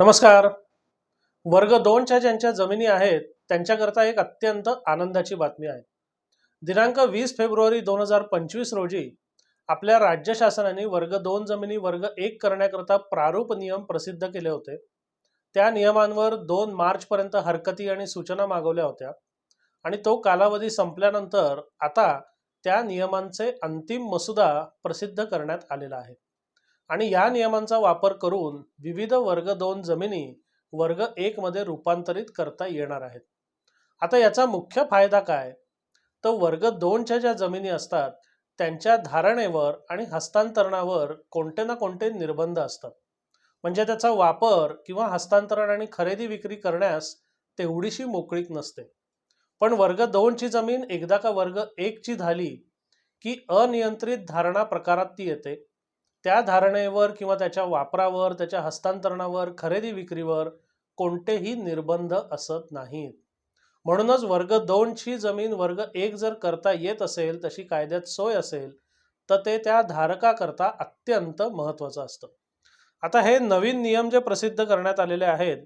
नमस्कार. वर्ग दोनच्या ज्यांच्या जमिनी आहेत त्यांच्याकरता एक अत्यंत आनंदाची बातमी आहे. दिनांक वीस फेब्रुवारी दोन हजार पंचवीस रोजी आपल्या राज्य शासनाने वर्ग दोन जमिनी वर्ग एक करण्याकरता प्रारूप नियम प्रसिद्ध केले होते. त्या नियमांवर दोन मार्चपर्यंत हरकती आणि सूचना मागवल्या होत्या आणि तो कालावधी संपल्यानंतर आता त्या नियमांचे अंतिम मसुदा प्रसिद्ध करण्यात आलेला आहे. आणि या नियमांचा वापर करून विविध वर्ग दोन जमिनी वर्ग एकमध्ये रूपांतरित करता येणार आहेत. आता याचा मुख्य फायदा काय? तर वर्ग दोनच्या ज्या जमिनी असतात त्यांच्या धारणेवर आणि हस्तांतरणावर कोणते ना कोणते निर्बंध असतात. म्हणजे त्याचा वापर किंवा हस्तांतरण आणि खरेदी विक्री करण्यास तेवढीशी मोकळीक नसते. पण वर्ग दोनची जमीन एकदा का वर्ग एकची झाली की अनियंत्रित धारणा प्रकारात ती येते. त्या धारणेवर किंवा त्याच्या वापरावर त्याच्या हस्तांतरणावर खरेदी विक्रीवर कोणतेही निर्बंध असत नाहीत. म्हणूनच वर्ग दोनची जमीन वर्ग एक जर करता येत असेल तशी कायद्यात सोय असेल तर ते त्या धारकाकरता अत्यंत महत्त्वाचं असतं. आता हे नवीन नियम जे प्रसिद्ध करण्यात आलेले आहेत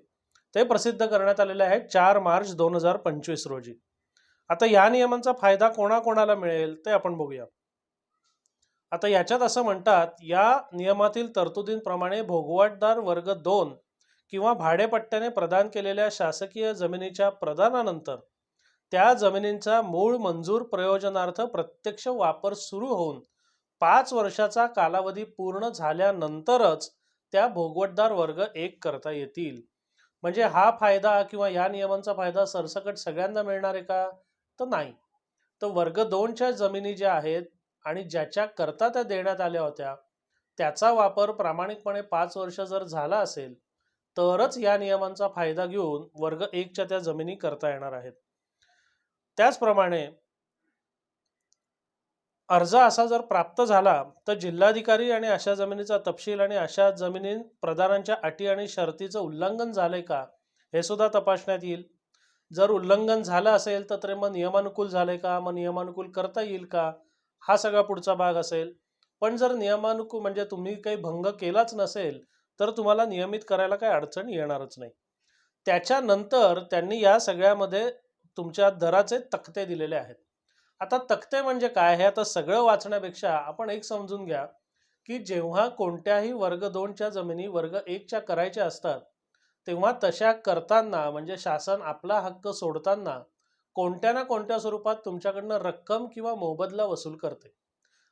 ते प्रसिद्ध करण्यात आलेले आहेत चार मार्च दोन हजार पंचवीस रोजी. आता या नियमांचा फायदा कोणाकोणाला मिळेल ते आपण बघूया. आता याच्यात असं म्हणतात या नियमातील तरतुदींप्रमाणे भोगवटदार वर्ग दोन किंवा भाडेपट्ट्याने प्रदान केलेल्या शासकीय जमिनीच्या प्रदानानंतर त्या जमिनींचा मूळ मंजूर प्रयोजनार्थ प्रत्यक्ष वापर सुरू होऊन पाच वर्षाचा कालावधी पूर्ण झाल्यानंतरच त्या भोगवटदार वर्ग एक करता येतील. म्हणजे हा फायदा किंवा या नियमांचा फायदा सरसकट सगळ्यांना मिळणार आहे का? तर नाही. तर वर्ग दोनच्या जमिनी ज्या आहेत आणि ज्याच्या करता त्या देण्यात आल्या होत्या त्याचा वापर प्रामाणिकपणे पाच वर्ष जर झाला असेल तरच या नियमांचा फायदा घेऊन वर्ग एकच्या त्या जमिनी करता येणार आहेत. त्याचप्रमाणे अर्ज असा जर प्राप्त झाला तर जिल्हाधिकारी आणि अशा जमिनीचा तपशील आणि अशा जमिनी प्रदानांच्या अटी आणि शर्तीचं उल्लंघन झालंय का हे सुद्धा तपासण्यात येईल. जर उल्लंघन झालं असेल तर ते मग नियमानुकूल झालंय का मग नियमानुकूल करता येईल का हा सगळा पुढचा भाग असेल. पण जर नियमानुकू म्हणजे तुम्ही काही भंग केलाच नसेल तर तुम्हाला नियमित करायला काही अडचण येणारच नाही. त्याच्यानंतर त्यांनी या सगळ्यामध्ये तुमच्या दराचे तक्ते दिलेले आहेत. आता तक्ते म्हणजे काय? हे आता सगळं वाचण्यापेक्षा आपण एक समजून घ्या की जेव्हा कोणत्याही वर्ग दोनच्या जमिनी वर्ग एकच्या करायच्या असतात तेव्हा तशा करताना म्हणजे शासन आपला हक्क सोडताना कोणत्या ना कोणत्या स्वरूपात तुमच्याकडनं रक्कम किंवा मोबदला वसूल करते.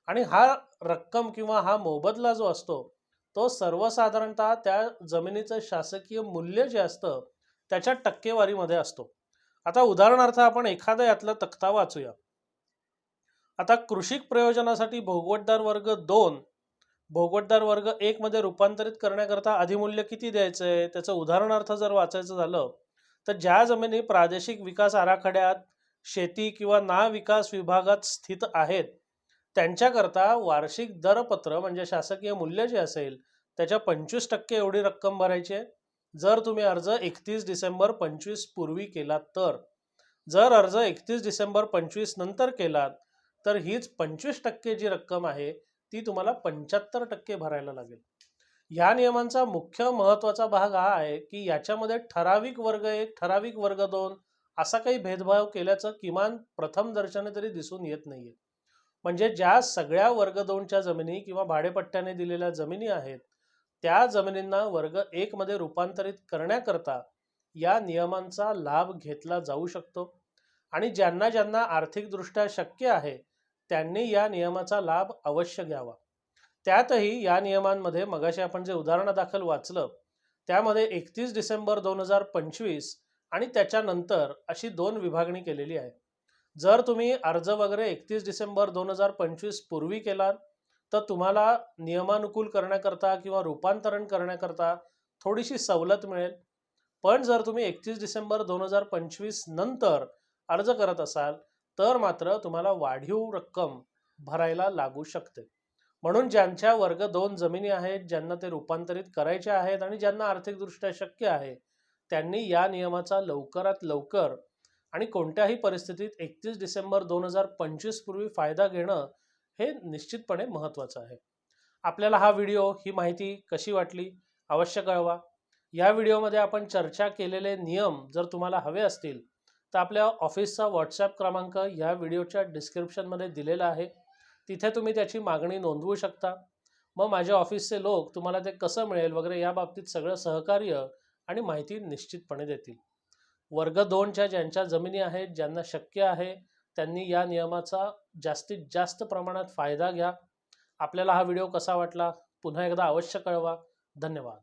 आणि हा रक्कम किंवा हा मोबदला जो असतो तो सर्वसाधारणतः त्या जमिनीचं शासकीय मूल्य जे असतं त्याच्या टक्केवारीमध्ये असतो. आता उदाहरणार्थ आपण एखादा यातला तक्ता वाचूया. आता कृषिक प्रयोजनासाठी भोगवटदार वर्ग दोन भोगवटदार वर्ग एकमध्ये रूपांतरित करण्याकरता अधिमूल्य किती द्यायचं आहे त्याचं उदाहरणार्थ जर वाचायचं झालं तर ज्या जमिनी प्रादेशिक विकास आराखड्यात शेती किंवा ना विकास विभागात स्थित आहेत त्यांच्याकरता वार्षिक दरपत्र म्हणजे शासकीय मूल्य जे असेल त्याच्या पंचवीस टक्के एवढी रक्कम भरायची आहे. जर तुम्ही अर्ज एकतीस डिसेंबर पंचवीस पूर्वी केलात तर. जर अर्ज एकतीस डिसेंबर पंचवीस नंतर केलात तर हीच पंचवीस टक्के जी रक्कम आहे ती तुम्हाला पंच्याहत्तर टक्के भरायला लागेल. ह्या नियमांचा मुख्य महत्त्वाचा भाग हा आहे की याच्यामध्ये ठराविक वर्ग एक ठराविक वर्ग दोन असा काही भेदभाव केल्याचं किमान प्रथम दर्शने तरी दिसून येत नाहीये. म्हणजे ज्या सगळ्या वर्ग दोनच्या जमिनी किंवा भाडेपट्ट्याने दिलेल्या जमिनी आहेत त्या जमिनींना वर्ग एक मध्ये रूपांतरित करण्याकरता या नियमांचा लाभ घेतला जाऊ शकतो. आणि ज्यांना ज्यांना आर्थिकदृष्ट्या शक्य आहे त्यांनी या नियमाचा लाभ अवश्य घ्यावा. त्यातही या नियमांमध्ये मगाशी आपण जे उदाहरणादाखल वाचलं त्यामध्ये एकतीस डिसेंबर दोन हजार पंचवीस आणि त्याच्यानंतर अशी दोन विभागणी केलेली आहे. जर तुम्ही अर्ज वगैरे एकतीस डिसेंबर दोन हजार पंचवीस पूर्वी केलात तर तुम्हाला नियमानुकूल करण्याकरता किंवा रूपांतरण करण्याकरता थोडीशी सवलत मिळेल. पण जर तुम्ही एकतीस डिसेंबर दोन हजार पंचवीस नंतर अर्ज करत असाल तर मात्र तुम्हाला वाढीव रक्कम भरायला लागू शकते. म्हणून ज्यांच्या वर्ग दोन जमिनी आहेत ज्यांना ते रूपांतरित करायचे आहेत आणि ज्यांना आर्थिकदृष्ट्या शक्य आहे त्यांनी या नियमाचा लवकरात लवकर आणि कोणत्याही परिस्थितीत एकतीस डिसेंबर दोन हजार पंचवीस पूर्वी फायदा घेणं हे निश्चितपणे महत्त्वाचं आहे. आपल्याला हा व्हिडिओ ही माहिती कशी वाटली? अवश्य कळवा. या व्हिडिओमध्ये आपण चर्चा केलेले नियम जर तुम्हाला हवे असतील तर आपल्या ऑफिसचा व्हॉट्सॲप क्रमांक या व्हिडिओच्या डिस्क्रिप्शनमध्ये दिलेला आहे. तिथे तुम्ही त्याची मागणी नोंदवू शकता. मग माझ्या ऑफिसचे लोक तुम्हाला ते कसं मिळेल वगैरे याबाबतीत सगळं सहकार्य आणि माहिती निश्चितपणे देतील. वर्ग दोनच्या ज्यांच्या जमिनी आहेत ज्यांना शक्य आहे त्यांनी या नियमाचा जास्तीत जास्त प्रमाणात फायदा घ्या. आपल्याला हा व्हिडिओ कसा वाटला? पुन्हा एकदा अवश्य कळवा. धन्यवाद.